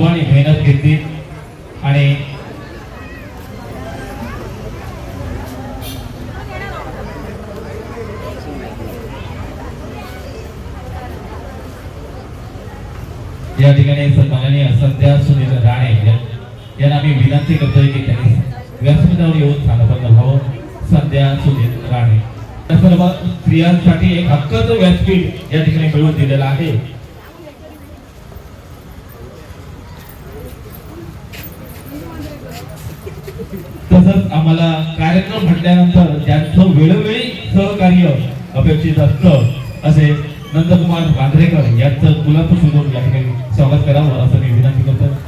सर्वांनी मेहनत घेतली आणि या ठिकाणी सन्माननीय संध्या सुनील राणे यांना मी विनंती करतोय की त्यांनी व्यासपीठावर येऊन स्थानपन्न व्हावं संध्या सुनील राणे. सर्व स्त्रियांसाठी एक हक्काचं व्यासपीठ या ठिकाणी मिळवून दिलेलं आहे तसंच आम्हाला कार्यक्रम त्यांचं वेळोवेळी सहकार्य अपेक्षित असतं. असे नंदकुमार बांद्रेकर यांचं गुलाबपुष्प देऊन या ठिकाणी स्वागत करावं असं मी विनंती करतो.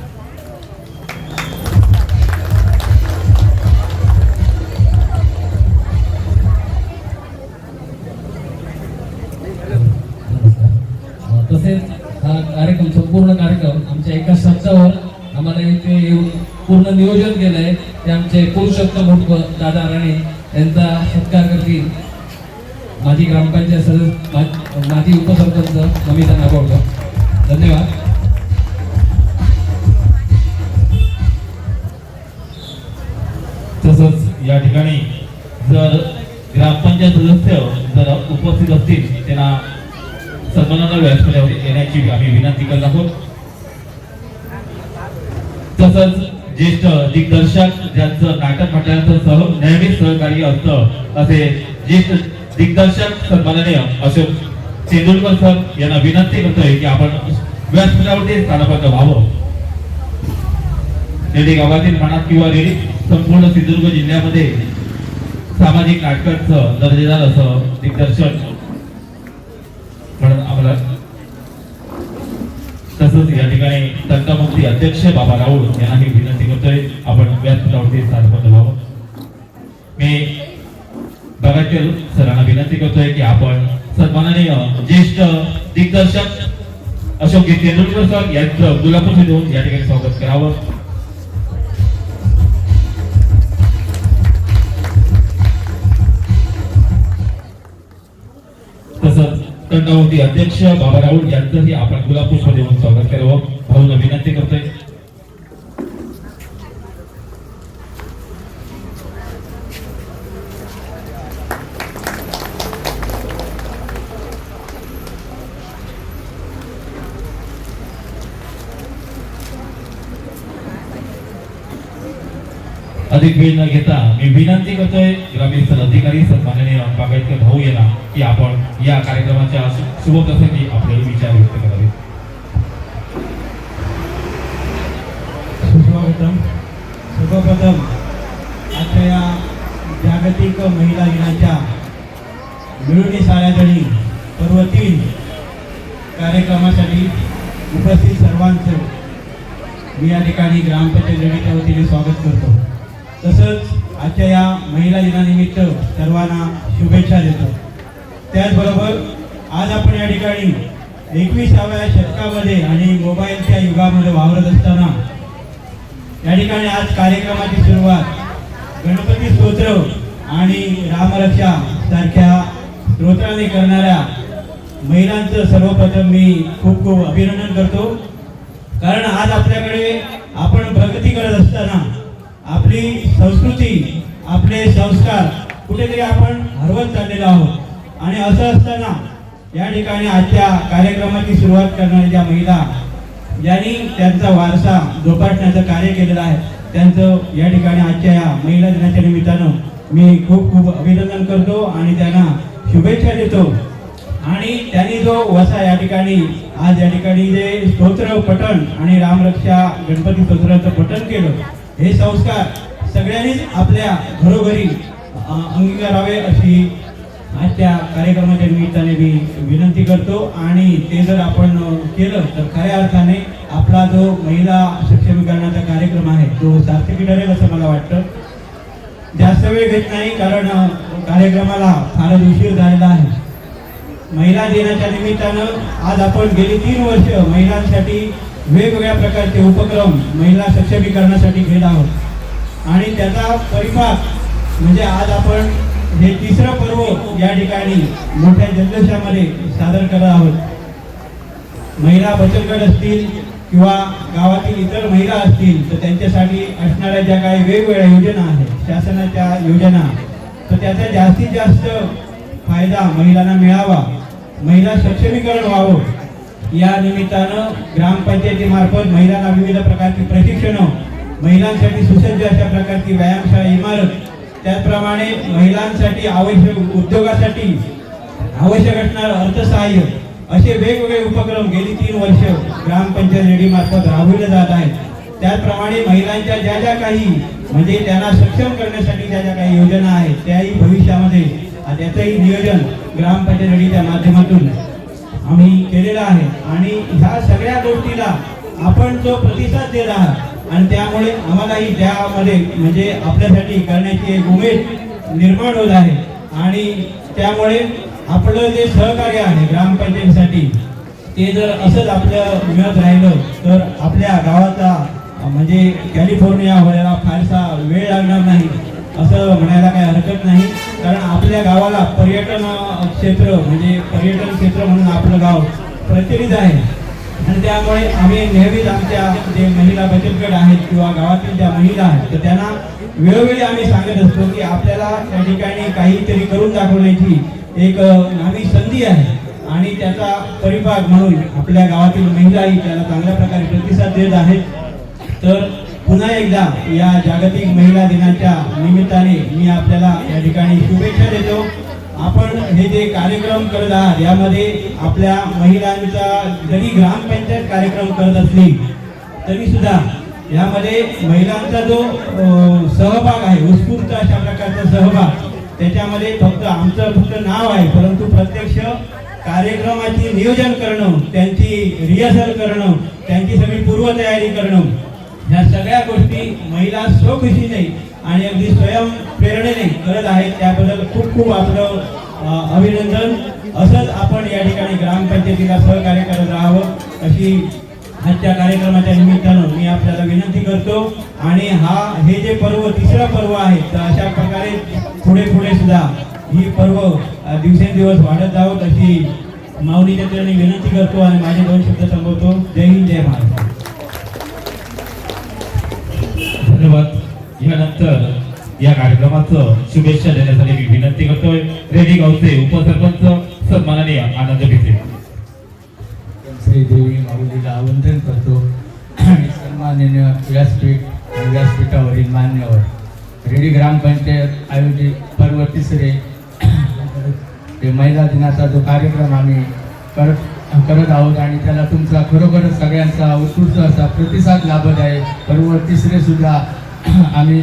तसेच हा कार्यक्रम संपूर्ण कार्यक्रम आमच्या एका शब्दावर आम्हाला इथे येऊन पूर्ण नियोजन केलंय. ते आमचे पुरुषोत्तम उर्फ दादा राणे यांचा सत्कार करतील. माजी ग्रामपंचायत सदस्य माजी उपसरपंच नमिता नागोडकर. धन्यवाद. तसंच या ठिकाणी जर ग्रामपंचायत सदस्य जर उपस्थित असतील त्यांना सन्मानाला व्यासपीठावर येण्याची आम्ही विनंती करत आहोत. तसंच ज्येष्ठ दिग्दर्शक ज्यांचं नाटक म्हटल्यानंतर सह नेहमीच सहकार्य असतं. असे ज्येष्ठ दिग्दर्शक सन्माननीय अशोक तेंडुलकर सर यांना विनंती करतोय की आपण व्यासपीठावरती स्थानपन्न व्हावं. रेडी गावातील मनात किंवा रेडी संपूर्ण सिंधुदुर्ग जिल्ह्यामध्ये सामाजिक नाटकांचं दर्जेदार असं दिग्दर्शन म्हणून आम्हाला तसंच या ठिकाणी तंटामुक्ती अध्यक्ष बाबा राऊळ यांना मी विनंती करतोय आपण व्यासपीठावरती स्थानपन्न व्हावं. मी बघायचे सरांना विनंती करतोय की आपण सन्माननीय ज्येष्ठ दिग्दर्शक अशोक तेंडुलकर सर यांचं गुलाबपुष्प देऊन या ठिकाणी स्वागत करावं. तसंच अध्यक्ष बाबा राऊळ यांचंही आपण गुलाबपुष्प देऊन स्वागत करावं हो. भाऊला विनंती करतोय. अधिक वेळ न घेता मी विनंती करतोय ग्रामीण अधिकारी सन्माननीय बागायतकर भाऊ यांना की आपण या कार्यक्रमाच्या शु- शुभप्रसंगी आपले विचार व्यक्त करावे. सुस्वागतम. सर्वप्रथम आजच्या या जागतिक महिला दिनाच्या मिळवणी साऱ्याजणी पर्व तीन कार्यक्रमासाठी उपस्थित सर्वांचं मी या ठिकाणी ग्रामपंचायत वतीने स्वागत करतो. तसंच आजच्या या महिला दिनानिमित्त सर्वांना शुभेच्छा देतो. त्याचबरोबर आज आपण या ठिकाणी एकविसाव्या शतकामध्ये आणि मोबाईलच्या युगामध्ये वावरत असताना या ठिकाणी आज कार्यक्रमाची सुरुवात गणपती स्तोत्र आणि रामरक्षा सारख्या स्तोत्राने करणाऱ्या महिलांचं सर्वप्रथम मी खूप खूप अभिनंदन करतो. कारण आज आपल्याकडे आपण प्रगती करत असताना आपली संस्कृती आपले संस्कार कुठेतरी आपण हरवत चाललेलो आहोत. आणि असं असताना या ठिकाणी आजच्या कार्यक्रमाची सुरुवात करणाऱ्या ज्या महिला ज्यांनी त्यांचा वारसा जोपासण्याचं कार्य केलेलं आहे. त्यांचं या ठिकाणी आजच्या या महिला दिनाच्या निमित्तानं मी खूप खूप अभिनंदन करतो आणि त्यांना शुभेच्छा देतो. आणि त्यांनी जो वसा या ठिकाणी आज या ठिकाणी जे स्तोत्र पठण आणि रामरक्षा गणपती स्तोत्राचं पठण केलं हे संस्कार सगळ्यांनीच आपल्या घरोघरी अंगीकारावे अशी आजच्या कार्यक्रमाच्या निमित्ताने मी विनंती करतो. आणि ते जर आपण केलं तर खऱ्या अर्थाने आपला जो महिला सक्षमीकरणाचा कार्यक्रम आहे तो सार्थकी ठरेल असं मला वाटतं. जास्त वेळ घेत नाही कारण कार्यक्रमाला फारच उशीर झालेला आहे. महिला दिनाच्या निमित्तानं आज आपण गेली तीन वर्ष महिलांसाठी वेगवेगळ्या प्रकारचे उपक्रम महिला सक्षमीकरणासाठी घेत आहोत. आणि त्याचा परिपाक म्हणजे आज आपण हे तिसरं पर्व या ठिकाणी मोठ्या जल्लोषामध्ये सादर करत आहोत. महिला बचत गट असतील किंवा गावातील इतर महिला असतील तर त्यांच्यासाठी असणाऱ्या ज्या काही वेगवेगळ्या योजना आहेत शासनाच्या योजना तर त्याचा जास्तीत जास्त फायदा महिलांना मिळावा. महिला सक्षमीकरण व्हावं. या निमित्तानं ग्रामपंचायतीमार्फत महिलांना विविध प्रकारची प्रशिक्षणं महिलांसाठी सुसज्ज अशा प्रकारची व्यायामशाळा इमारत त्याचप्रमाणे महिलांसाठी आवश्यक उद्योगासाठी आवश्यक असणारं अर्थसहाय्य असे वेगवेगळे उपक्रम गेली तीन वर्ष ग्रामपंचायत रेडीमार्फत राबविले जात आहेत. त्याचप्रमाणे महिलांच्या ज्या ज्या काही म्हणजे त्यांना सक्षम करण्यासाठी ज्या ज्या काही योजना आहेत त्याही भविष्यामध्ये त्याचंही नियोजन ग्रामपंचायत रेडीच्या माध्यमातून आम्ही केलेला आहे. आणि ह्या सगळ्या गोष्टीला आपण जो प्रतिसाद देत आहात आणि त्यामुळे आम्हालाही त्यामध्ये म्हणजे आपल्यासाठी करण्याची एक उमेद निर्माण होत आहे. आणि त्यामुळे आपलं जे सहकार्य आहे ग्रामपंचायतीसाठी ते जर असंच आपलं मिळत राहिलं तर आपल्या गावाचा म्हणजे कॅलिफोर्निया व्हायला फारसा वेळ लागणार नाही असं म्हणायला काही हरकत नाही. कारण आपल्या गावाला पर्यटन क्षेत्र म्हणजे पर्यटन क्षेत्र म्हणून आपलं गाव प्रचलित आहे. आणि त्यामुळे आम्ही नेहमीच आमच्या जे महिला बचत गट आहेत किंवा गावातील ज्या महिला आहेत तर त्यांना वेळोवेळी आम्ही सांगत असतो की आपल्याला त्या ठिकाणी काहीतरी करून दाखवण्याची एक अ, संधी आहे. आणि त्याचा परिभाग म्हणून आपल्या गावातील महिलाही त्याला चांगल्या प्रकारे प्रतिसाद देत आहेत. तर पुन्हा एकदा या जागतिक महिला दिनाच्या निमित्ताने मी आपल्याला या ठिकाणी शुभेच्छा देतो. आपण हे जे कार्यक्रम करत आहात यामध्ये आपल्या महिलांचा जरी ग्रामपंचायत कार्यक्रम करत असली तरी सुद्धा यामध्ये महिलांचा जो सहभाग आहे उत्स्फूर्त अशा प्रकारचा सहभाग त्याच्यामध्ये फक्त आमचं फक्त नाव आहे परंतु प्रत्यक्ष कार्यक्रमाची नियोजन करणं त्यांची रिहर्सल करणं त्यांची सगळी पूर्वतयारी करणं ह्या सगळ्या गोष्टी महिला स्वखुशीने आणि अगदी स्वयंप्रेरणेने करत आहेत. त्याबद्दल खूप खूप आपलं अभिनंदन. असंच आपण या ठिकाणी ग्रामपंचायतीला सहकार्य करत राहावं अशी आजच्या कार्यक्रमाच्या निमित्तानं मी आपल्याला विनंती करतो. आणि हा हे जे पर्व तिसरा पर्व आहे तर अशा प्रकारे पुढे पुढे सुद्धा ही पर्व दिवसेंदिवस वाढत जावं अशी माऊलीच्या विनंती करतो आणि माझे दोन शब्द संबोधतो जय हिंद जय महाराष्ट्र. यानंतर या कार्यक्रमाचं शुभेच्छा देण्यासाठी मी विनंती करतोय. रेडी गावचे उपसरपंच सन्माननीय आनंद भिसे. श्री देवी माऊलीला वंदन करतो. आणि सन्माननीय व्यासपीठ व्यासपीठावरील मान्यवर रेडी ग्रामपंचायत आयोजित पर्व तिसरे ते महिला दिनाचा जो कार्यक्रम आम्ही करत करत आहोत आणि त्याला तुमचा खरोखरच सगळ्यांचा उत्कृष्ट असा प्रतिसाद लाभत आहे पर्व तिसरे सुद्धा आम्ही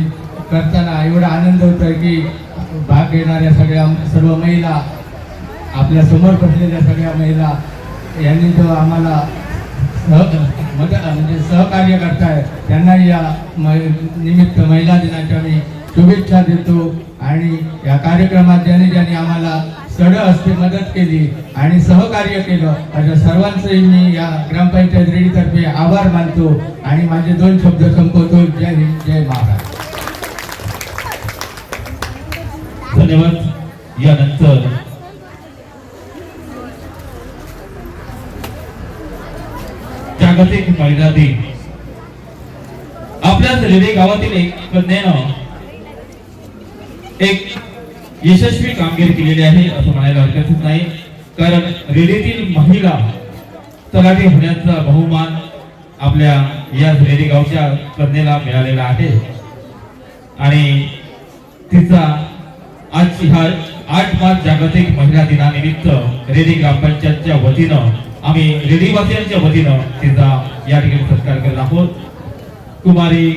करताना एवढा आनंद होतो आहे की भाग घेणाऱ्या सगळ्या सर्व महिला आपल्यासमोर बसलेल्या सगळ्या महिला यांनी जो आम्हाला सह मदत म्हणजे सहकार्य करताय त्यांनाही या म- निमित्त महिला दिनाच्या मी शुभेच्छा देतो. आणि या कार्यक्रमात ज्याने ज्याने आम्हाला सड असते मदत केली आणि सहकार्य केलं. अशा सर्वांचंही मी या ग्रामपंचायत रेडीतर्फे आभार मानतो आणि माझे दोन शब्द संपवतो. जय हिंद जय महाराज धन्यवाद. यानंतर जागतिक महिला दिन. आपल्याच रेडे गावातील एक कन्यानं एक यशस्वी कामगिरी केलेली आहे असं म्हणायला हरकतच नाही. कारण रेडीतील महिला तलाठी होण्याचा बहुमान आपल्या या रेडी गावच्या कन्येला मिळालेला आहे. आणि तिचा आज हा आठ मार्च जागतिक महिला दिनानिमित्त रेडी ग्रामपंचायतच्या वतीनं आम्ही रेडीवासियांच्या वतीनं तिचा या ठिकाणी सत्कार करत आहोत. कुमारी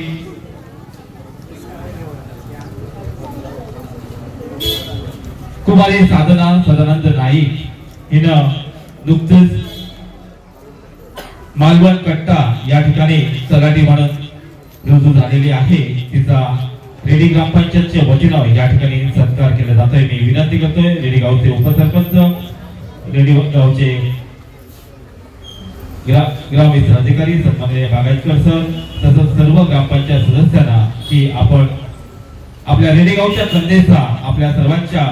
कुमारी साधना सदानंद नाईक हिनं नुकतंच मालवण कट्टा या ठिकाणी तलाठी म्हणून रुजू झालेली आहे. तिचा रेडी ग्रामपंचायतच्या वतीनं या ठिकाणी सत्कार केला जातोय. मी विनंती करतोय रेडी गावचे उपसरपंच रेडी गावचे ग्रा- ग्रामविस्तार अधिकारी सन्माननीय बागायतकर सर तसंच सर्व ग्रामपंचायत सदस्यांना की आपण आपल्या रेडी गावच्या संदेशा आपल्या सर्वांच्या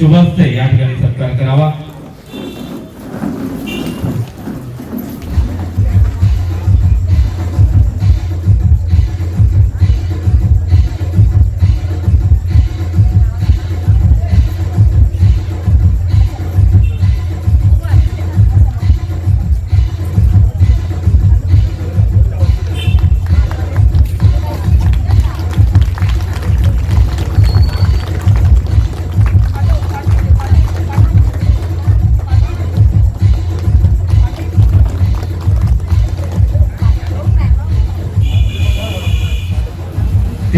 शुभ हस्ते या ठिकाणी सत्कार करावा.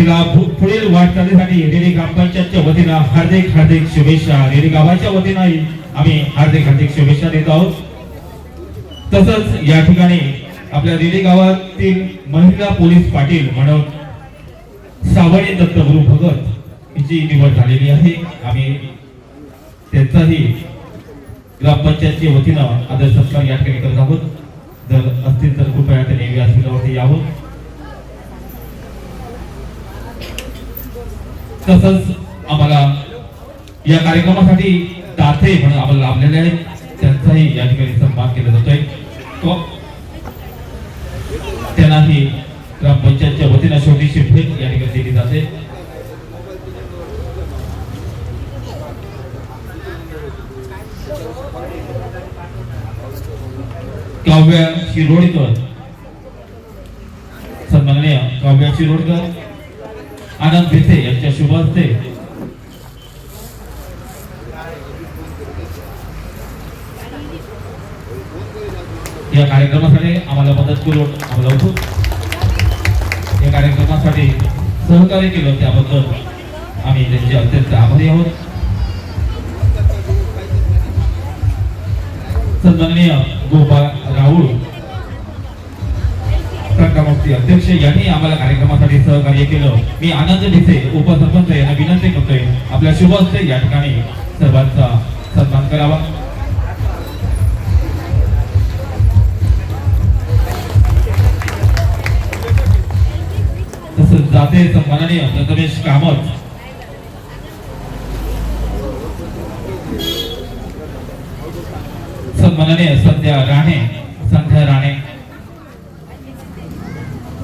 तिला पुढील वाटचालीसाठी रेडी ग्रामपंचायतच्या वतीनं हार्दिक हार्दिक शुभेच्छा. रेडी गावाच्या वतीनंही आम्ही हार्दिक हार्दिक शुभेच्छा देत आहोत. तसंच या ठिकाणी आपल्या रेडी गावातील महिला पोलीस पाटील म्हणून सावळे दत्तगुरु भगत यांची निवड झालेली आहे. आम्ही त्यांचाही ग्रामपंचायतच्या वतीनं आदर सत्कार या ठिकाणी करत आहोत. जर असतील तर कृपया त्यांनी व्यासपीठावरती यावं. तसंच आम्हाला या कार्यक्रमासाठी दाते म्हणून आम्हाला लाभलेले आहेत. त्यांचाही या ठिकाणी सन्मान केला जातोय. तो त्यांनाही ग्रामपंचायतच्या वतीनं छोटीशी भेट या ठिकाणी दिली जाते. काव्या शिरोडकर. सन्माननीय काव्या शिरोडकर. आनंद घेते यांच्या शुभ हस्ते या कार्यक्रमासाठी आम्हाला मदत करून आम्हाला उठून या कार्यक्रमासाठी सहकार्य केलं त्याबद्दल आम्ही त्यांचे अत्यंत आभारी आहोत. सन्माननीय गोपाळ अध्यक्ष यांनी आम्हाला कार्यक्रमासाठी सहकार्य केलं. मी आनंद भिसे उपसरपंच यांना विनंती करतोय आपल्या शुभ हस्ते या ठिकाणी सर्वांचा सन्मान करावा. तसंच जाते सन्माननीय प्रथमेश कामत. सन्माननीय संध्या राणे संध्या राणे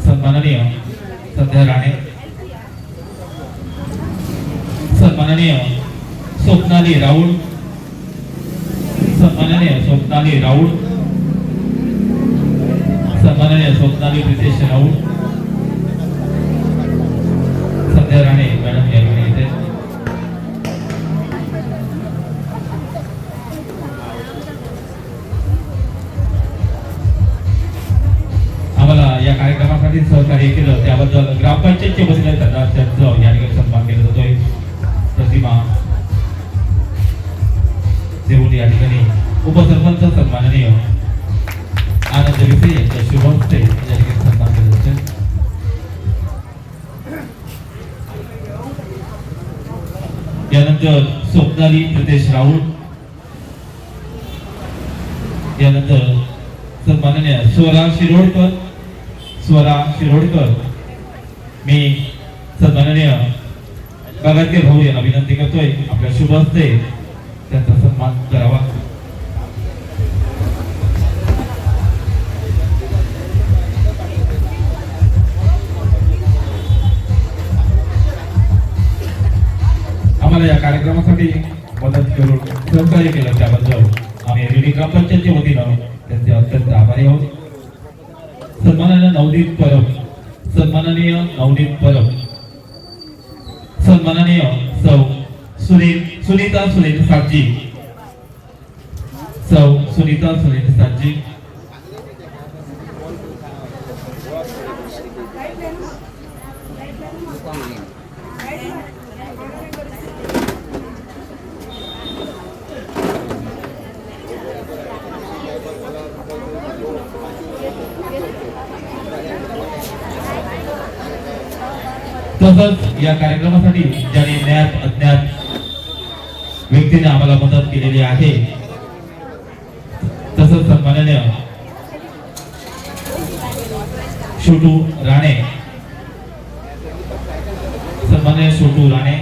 सन्माननीय उपाध्याय राणे सन्माननीय स्वप्नाली राऊळ सन्माननीय स्वप्नाली राऊळ सन्माननीय स्वप्नाली प्रितेश राऊळ सध्या राणे मॅडम या ग्रामपंचायतच्या वतीने त्यांना त्यांचं या ठिकाणी सन्मान केला जातोय प्रतिमा देऊन या ठिकाणी उपसरपंच सन्माननीय आनंद विसे यांच्या शुभ हस्ते या ठिकाणी सन्मान केला जातोय यानंतर स्वप्नाली प्रदेश राऊत यानंतर सन्माननीय स्वरा शिरोडकर. स्वरा शिरोडकर. मी सन्माननीय बागायतकर भाऊ यांना विनंती करतोय आपल्या शुभ हस्ते त्यांचा सन्मान करावा. आम्हाला या कार्यक्रमासाठी मदत करून सहकार्य केलं त्याबद्दल आम्ही रेडी ग्रामपंचायतच्या वतीनं त्यांचे अत्यंत आभारी आहोत. सन्माननीय नवदीप परब सन्माननीय नवनीत परब सन्माननीय सौ सुनील सुनीता सुनील साजी सौ सुनीता सुनील साजी तसंच या कार्यक्रमासाठी ज्यांनी ज्ञात अज्ञात व्यक्तीने आम्हाला मदत केलेली आहे तसंच सन्माननीय छोटू राणे सन्माननीय छोटू राणे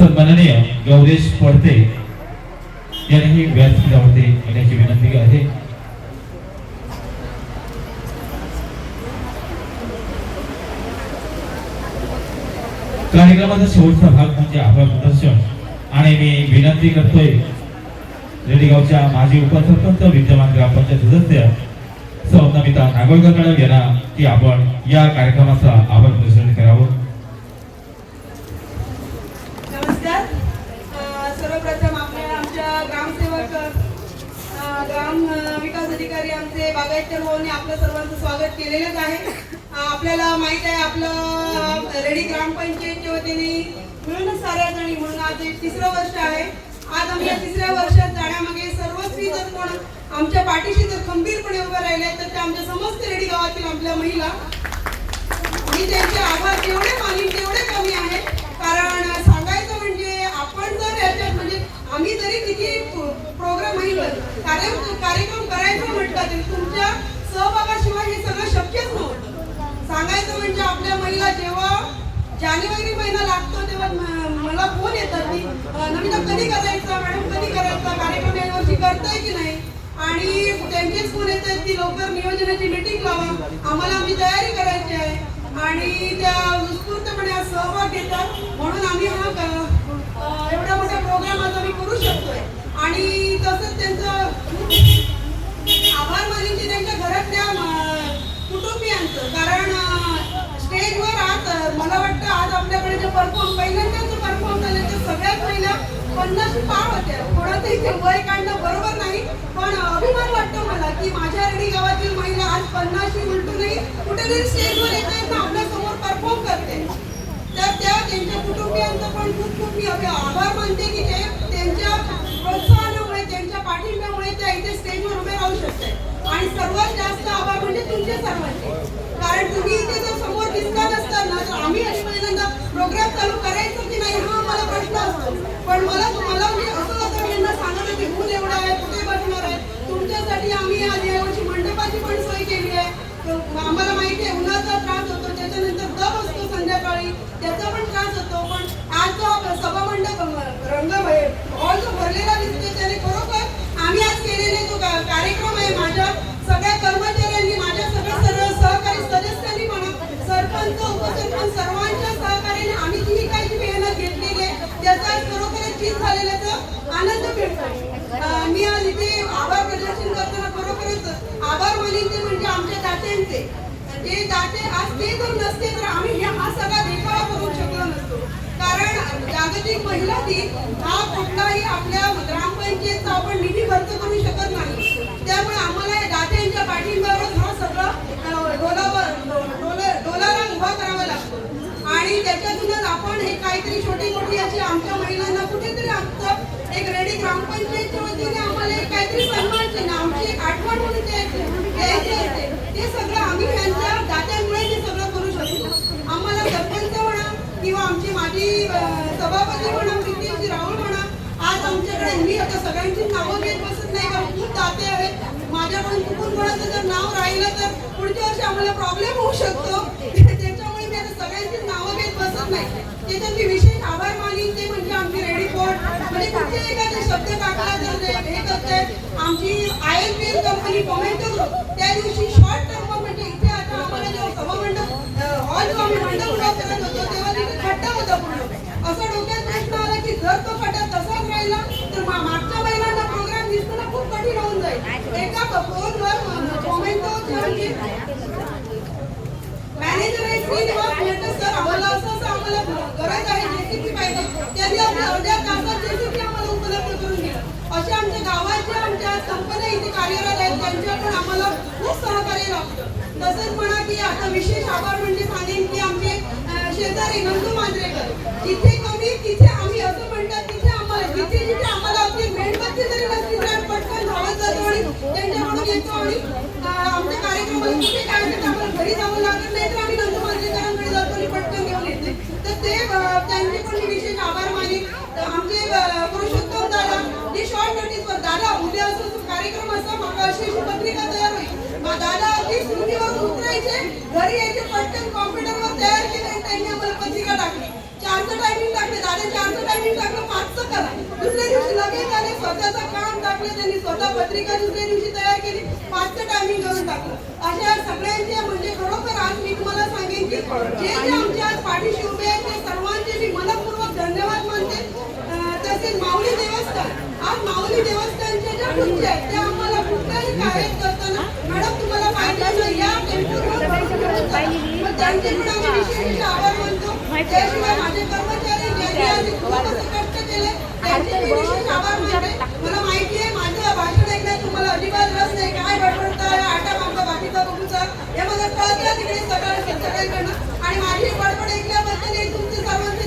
सन्माननीय गौरेश पडते यांनीही व्यासपीठावरती येण्याची विनंती आहे. कार्यक्रमाचा शेवटचा भाग म्हणजे आभार प्रदर्शन. आणि मी विनंती करतोय रेडीगावच्या माजी उपसरपंच विद्यमान ग्रामपंचायत सदस्य सौ नमिता नागोळकर यांना की आपण या कार्यक्रमाचा आभार प्रदर्शन करावं नमस्कार अ, सर्वप्रथम आपल्या आमच्या ग्रामसेवक अ, ग्राम अ, विकास अधिकारी आमचे आपलं सर्वांचं स्वागत केलेलंच आहे. आपल्याला माहीत आहे आपलं रेडी ग्रामपंचायतच्या वतीने मिळूनच साऱ्या जणी म्हणून आज एक तिसरं वर्ष आहे. आज आम्ही या तिसऱ्या वर्षात जाण्यामागे सर्वस्वी जर कोण आमच्या पाठीशी जर खंबीरपणे उभे राहिले तर ते आमच्या समस्त रेडी गावातील आपल्या महिला. मी त्यांचे आभार जेवढे मानीन तेवढे कमी आहे. कारण सांगायचं म्हणजे आपण जर याच्यात म्हणजे आम्ही जरी किती प्रोग्राम आहे कार्यक्रम कार्यक्रम करायचं म्हटलं तरी तुमच्या सहभागाशिवाय हे सगळं शक्यच नव्हतं. सांगायचं म्हणजे आपल्या महिला जेव्हा जानेवारी महिना लागतो तेव्हा मला फोन येतात की नवीन नमिता कधी करायचा? मॅडम कधी करायचा? कार्यक्रम यावर्षी करताय की नाही? आणि त्यांचेच फोन येतात की लवकर नियोजनाची मीटिंग लावा. आम्हाला आमची तयारी करायची आहे. आणि त्या उत्स्फूर्तपणे सहभाग घेतात. म्हणून आम्ही हा एवढा मोठा प्रोग्राम आज आम्ही करू शकतोय. आणि तसंच त्यांचं आभार मानेन ते त्यांच्या घरातल्या कुटुंबियांचं. कारण स्टेजवर आज मला वाटतं आज आपल्याकडे जे परफॉर्म पहिल्यांदाच परफॉर्म झाले ते सगळ्यात महिला पन्नास पार होत्या कोणाचंही ते वय काढणं बरोबर नाही पण अभिमान वाटतो मला की माझ्या रेडी गावातील महिला आज पन्नाशी उलटूनही कुठेतरी स्टेजवर येत आहेत ना आपल्यासमोर परफॉर्म करते. तर त्या त्यांच्या कुटुंबियांचं पण मी अभि- आभार मानते की ते त्यांच्या प्रोत्साहनामुळे त्यांच्या पाठिंब्यामुळे त्या इथे स्टेजवर उभे राहू शकते आणि सर्वात जास्त आभार म्हणजे तुमचे सर्वांचे. कारण तुम्ही इथे जर समोर दिसतात असताना तर आम्ही अशी पहिल्यांदा प्रोग्राम चालू करायचो की नाही हा मला प्रश्न असतो. पण मला तुम्हाला म्हणजे असं होतं यांना सांगत की ऊन एवढं आहे कुठे बसणार आहे? तुमच्यासाठी आम्ही आज यावर्षी मंडपाची पण सोय केली आहे. आम्हाला माहिती आहे उन्हाचा त्रास होतो त्याच्यानंतर दब असतो संध्याकाळी त्याचा पण त्रास होतो पण आज जो हा सभामंडप रंग हॉल जो भरलेला दिसतो त्याने खरोखर आम्ही आज केलेले जो का- कार्यक्रम आहे माझ्या सगळ्या कर्मचाऱ्यांनी माझ्या सगळ्या सर्व सहकारी सदस्यांनी म्हणा सरपंच उपसरपंच सर्वांच्या सहकार्याने आम्ही जी काही जी मेहनत घेतलेली आहे त्याचा आज खरोखरच चीज झालेल्याचा आनंद मिळतोय अं, मी आज इथे आभार प्रदर्शन करताना खरोखरच आभार मानेन ते म्हणजे आमच्या दात्यांचे ते दाते आज ते जर नसते तर आम्ही हा सगळा देखावा करू शकलो नसतो. कारण जागतिक महिला दिन हा कुठलाही आपल्या ग्रामपंचायतचा आपण निधी खर्च करू शकत नाही. त्यामुळे आम्हाला या दात्यांच्या पाठिंब्यावर हा सगळा डोलावर डोला डोलाला उभा करावा लागतो. आणि त्याच्यातूनच आपण हे काहीतरी छोटी मोठी अशी आमच्या महिलांना कुठेतरी आमचं एक रेडी ग्रामपंचायतच्या वतीने आम्हाला एक काहीतरी सन्मान आमची एक आठवण म्हणून द्यायची द्यायची असते ते सगळं आम्ही यांच्या दात्यांमुळे ते सगळं करू शकतो आम्हाला सरपंच म्हणा किंवा आमचे माजी अं, सभापती म्हणा प्रीतीजी राहुल म्हणा आज आमच्याकडे मी आता सगळ्यांची नावं घेत बसत नाही कारण खूप दाते आहेत माझ्याकडून चुकून कोणाचं जर नाव राहिलं तर पुढच्या वर्षी आम्हाला प्रॉब्लेम होऊ शकतो. त्याच्यामुळे मी आता सगळ्यांची नावं घेत बसत नाही. त्याच्यात मी विशेष आभार मानीन ते म्हणजे आमची रेडी कोड म्हणजे कुठे एखादा शब्द काढला तर ते हे करते आमची I L P L company tomato group त्या दिवशी शॉर्ट टर्म म्हणजे इथे आता आम्हाला जेव्हा सभामंडप हॉल जो आम्ही मंडप उभा करत होतो तेव्हा तिथे खड्डा होता पूर्ण. असा डोक्यात प्रश्न आला की जर तो खड्डा मॅनेजर आहे श्रीनिवास सर आम्हाला असं असं आम्हाला गरज आहे पाहिजे त्यांनी आपल्या अर्ध्या तासात आम्हाला उपलब्ध करून अशा आमच्या गावाच्या आमच्या कंपन्या इथे कार्यरत आहेत त्यांच्या पण आम्हाला खूप सहकार्य लागतं तसंच म्हणा की आता विशेष आभार म्हणजे सांगेन की आमचे शेजारी नंदू मांजरेकर जिथे कमी तिथे आम्ही असं म्हणतात तिथे आम्हाला जिथे जिथे आम्हाला आपली मेणबत्ती जरी नसली तरी आम्ही पटकन धावत जातो आणि आमच्या कार्यक्रमाला कुठे काय आम्हाला घरी जावं लागत नाही तर आम्ही नंदू मांजरेकरांकडे जातो आणि पटकन घेऊन येते. तर ते त्यांचे पण मी विशेष आभार मानेन आमचे पुरुषोत्तम दादा शॉर्ट नोटीसवर दादा उद्या असं कार्यक्रम असा अशी पत्रिका तयार होईल. मग दादा अगदी स्मृतीवर उतरायचे घरी यायचे पटकन कॉम्प्युटरवर तयार केले त्यांनी आम्हाला पत्रिका टाकली. चारचं टायमिंग टाकलं दादा चारचं टायमिंग टाकलं पाचचं करा दुसऱ्या दिवशी लगेच आले स्वतःचं काम टाकलं त्यांनी स्वतः पत्रिका दुसऱ्या दिवशी तयार केली पाचचं टायमिंग करून टाकलं अशा सगळ्यांचे म्हणजे खरोखर आज मी तुम्हाला सांगेन की जे जे आमच्या आज पाठीशी उभे आहेत ते सर्वांचे मी मनपूर्वक धन्यवाद मानते तसेच माऊली देवस्थान आज माऊली देवस्थानच्या ज्या खुर्च्या आहेत त्या आम्हाला कुठल्याही कार्य करताना मॅडम तुम्हाला आहे या टेम्पोवर त्यांचे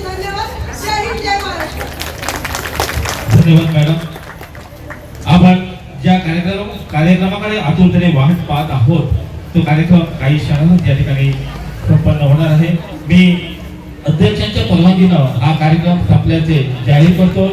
धन्यवाद. जय हिंद जय महाराष्ट्र. धन्यवाद मॅडम. आपण ज्या कार्यक्रम कार्यक्रमाकडे आतुरतेने वाट पाहत आहोत तो कार्यक्रम काही क्षणातच या ठिकाणी संपन्न होणार आहे. मी अध्यक्षांच्या परवानगीनं हा कार्यक्रम संपल्याचे जाहीर करतो.